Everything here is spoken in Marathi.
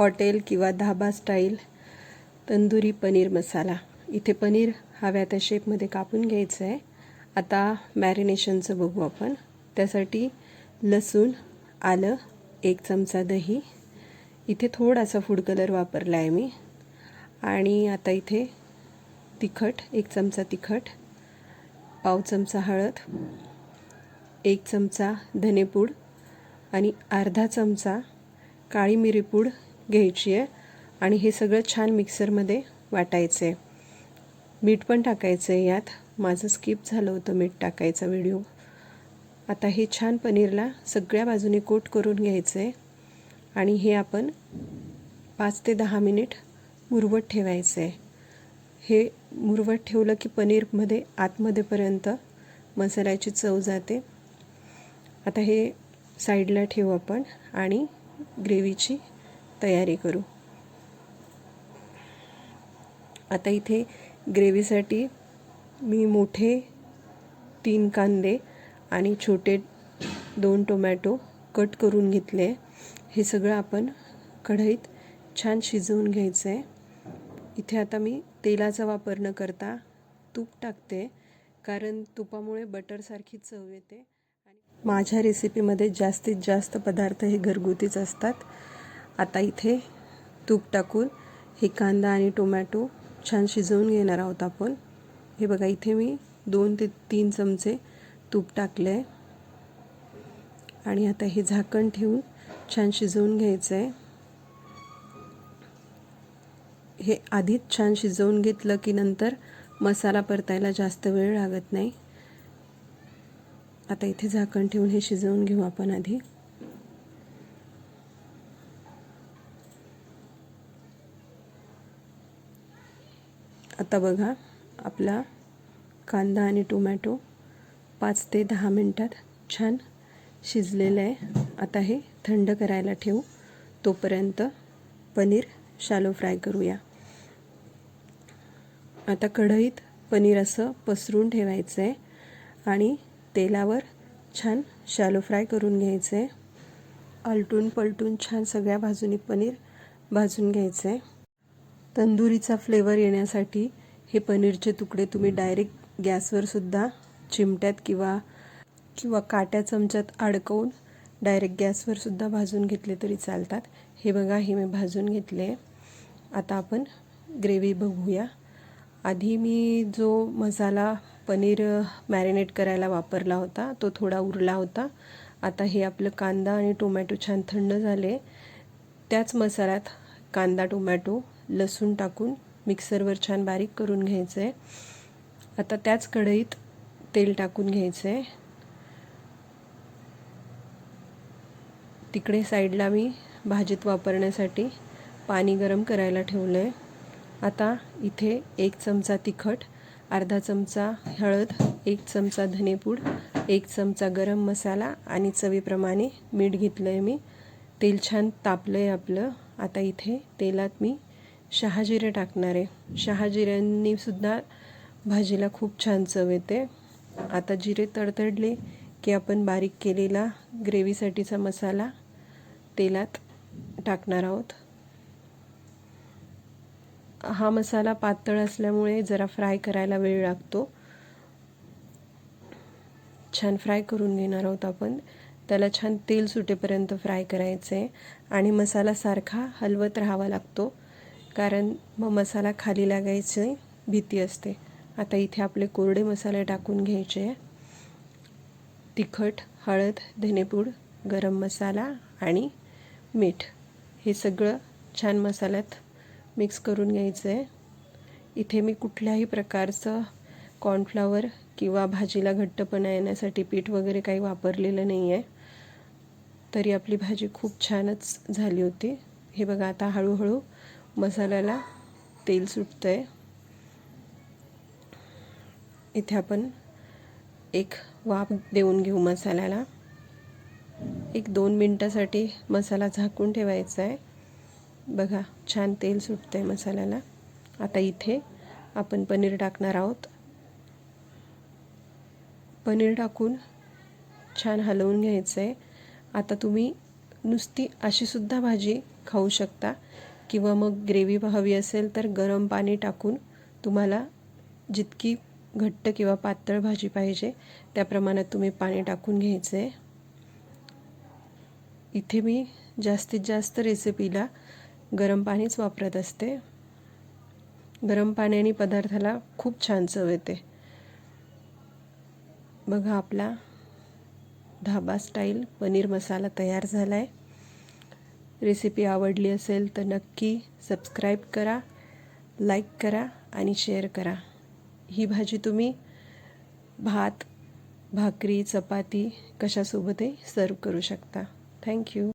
हॉटेल किंवा धाबा स्टाईल तंदुरी पनीर मसाला. इथे पनीर हव्या त्या शेपमध्ये कापून घ्यायचं आहे आता मॅरिनेशनचं बघू आपण. त्यासाठी लसूण आलं एक चमचा दही. इथे थोडासा फूड कलर वापरला आहे मी. आणि आता इथे तिखट एक चमचा तिखट पाव चमचा हळद एक चमचा धनेपूड आणि अर्धा चमचा काळी मिरीपूड घ्यायची आहे. आणि हे सगळं छान मिक्सरमध्ये वाटायचं आहे. मीठ पण टाकायचं आहे यात. माझं स्किप झालं होतं मीठ टाकायचा व्हिडिओ आता हे छान पनीरला सगळ्या बाजूने कोट करून घ्यायचं आहे आणि हे आपण पाच ते दहा मिनिट मुरवत ठेवायचं आहे हे मुरवत ठेवलं की पनीरमध्ये आतमध्येपर्यंत मसाल्याची चव जाते. आता हे साईडला ठेवू आपण. आणि ग्रेव्हीची तयारी करू. आता इथे ग्रेव्हीसाठी मी मोठे तीन कांदे आणि छोटे दोन टोमॅटो कट करून घेतले हे सगळं आपण कढईत छान शिजवून घ्यायचं आहे इथे आता मी तेलाचा वापर न करता तूप टाकते कारण तुपामुळे बटरसारखी चव येते. आणि माझ्या रेसिपीमध्ये जास्तीत जास्त पदार्थ हे घरगुतीच असतात. आता इथे तूप टाकून हे कांदा आणि टोमॅटो छान शिजवून घेणार आहोत आपण. हे बघा इथे मी दोन ते तीन चमचे तूप टाकले आहे. आणि आता हे झाकण ठेवून छान शिजवून घ्यायचं आहे. हे आधीच छान शिजवून घेतलं की नंतर मसाला परतायला जास्त वेळ लागत नाही. आता इथे झाकण ठेवून हे शिजवून घेऊ आपण आधी. आता बघा आपला कांदा आणि टोमॅटो पाच ते दहा मिनटात छान शिजलेलं आहे. आता हे थंड करायला ठेवू. तोपर्यंत पनीर शालो फ्राय करूया. आता कढईत पनीर असं पसरून ठेवायचं आहे आणि तेलावर छान शालो फ्राय करून घ्यायचं आहे आलटून पलटून छान सगळ्या बाजूनी पनीर भाजून घ्यायचं आहे तंदुरीचा फ्लेवर येण्यासाठी हे पनीरचे तुकडे तुम्ही डायरेक्ट गॅसवरसुद्धा चिमट्यात किंवा किंवा काट्या चमच्यात अडकवून डायरेक्ट गॅसवरसुद्धा भाजून घेतले तरी चालतात. हे बघा हे मी भाजून घेतले. आता आपण ग्रेव्ही बघूया. आधी मी जो मसाला पनीर मॅरिनेट करायला वापरला होता तो थोडा उरला होता. आता हे आपलं कांदा आणि टोमॅटो छान थंड झाले. त्याच मसाल्यात कांदा टोमॅटो लसूण टाकून मिक्सरवर छान बारीक करून घ्यायचं आहे आता त्याच कढईत तेल टाकून घ्यायचं आहे तिकडे साईडला मी भाजीत वापरण्यासाठी पाणी गरम करायला ठेवलं आहे आता इथे एक चमचा तिखट अर्धा चमचा हळद एक चमचा धनेपूड एक चमचा गरम मसाला आणि चवीप्रमाणे मीठ घेतलं आहे मी. तेल छान तापलं आहे आपलं. आता इथे तेलात मी शहाजिरे टाकणार. आहे शहाजिऱ्यांनी सुद्धा भाजीला खूप छान चव येते. आता जिरे तडतडले की आपण बारीक केलेला ग्रेव्हीसाठीचा मसाला तेलात टाकणार आहोत. हा मसाला पातळ असल्यामुळे जरा फ्राय करायला वेळ लागतो. छान फ्राय करून घेणार आहोत आपण. त्याला छान तेल सुटेपर्यंत फ्राय करायचं आहे आणि मसाला सारखा हलवत राहावा लागतो. कारण मग मसाला खाली लागायची भीती असते. आता इथे आपले कोरडे मसाले टाकून घ्यायचे. आहे तिखट हळद धनेपूड गरम मसाला आणि मीठ. हे सगळं छान मसाल्यात मिक्स करून घ्यायचं आहे इथे मी कुठल्याही प्रकारचं कॉर्नफ्लावर किंवा भाजीला घट्टपणा येण्यासाठी पीठ वगैरे काही वापरलेलं नाही आहे तरी आपली भाजी खूप छानच झाली होती. हे बघा आता हळूहळू मसाल्याला तेल सुटतं आहे इथे आपण एक वाफ देऊन घेऊ मसाल्याला. एक दोन मिनटासाठी मसाला झाकून ठेवायचा आहे. बघा छान तेल सुटतं आहे मसाल्याला. आता इथे आपण पनीर टाकणार आहोत. पनीर टाकून छान हलवून घ्यायचं आहे आता तुम्ही नुसती अशीसुद्धा भाजी खाऊ शकता. किंवा मग ग्रेव्ही हवी असेल तर गरम पाणी टाकून तुम्हाला जितकी घट्ट किंवा पातळ भाजी पाहिजे त्या प्रमाणात तुम्ही पाणी टाकून घ्यायचं. आहे इथे मी जास्तीत जास्त रेसिपीला गरम पाणीच वापरत असते. गरम पाण्याने पदार्थाला खूप छान चव येते. बघा आपला धाबा स्टाईल पनीर मसाला तयार झाला आहे रेसिपी आवडली असेल तर नक्की सबस्क्राईब करा लाईक करा आणि शेअर करा. ही भाजी तुम्ही भात भाकरी चपाती कशासोबतही सर्व करू शकता. थँक्यू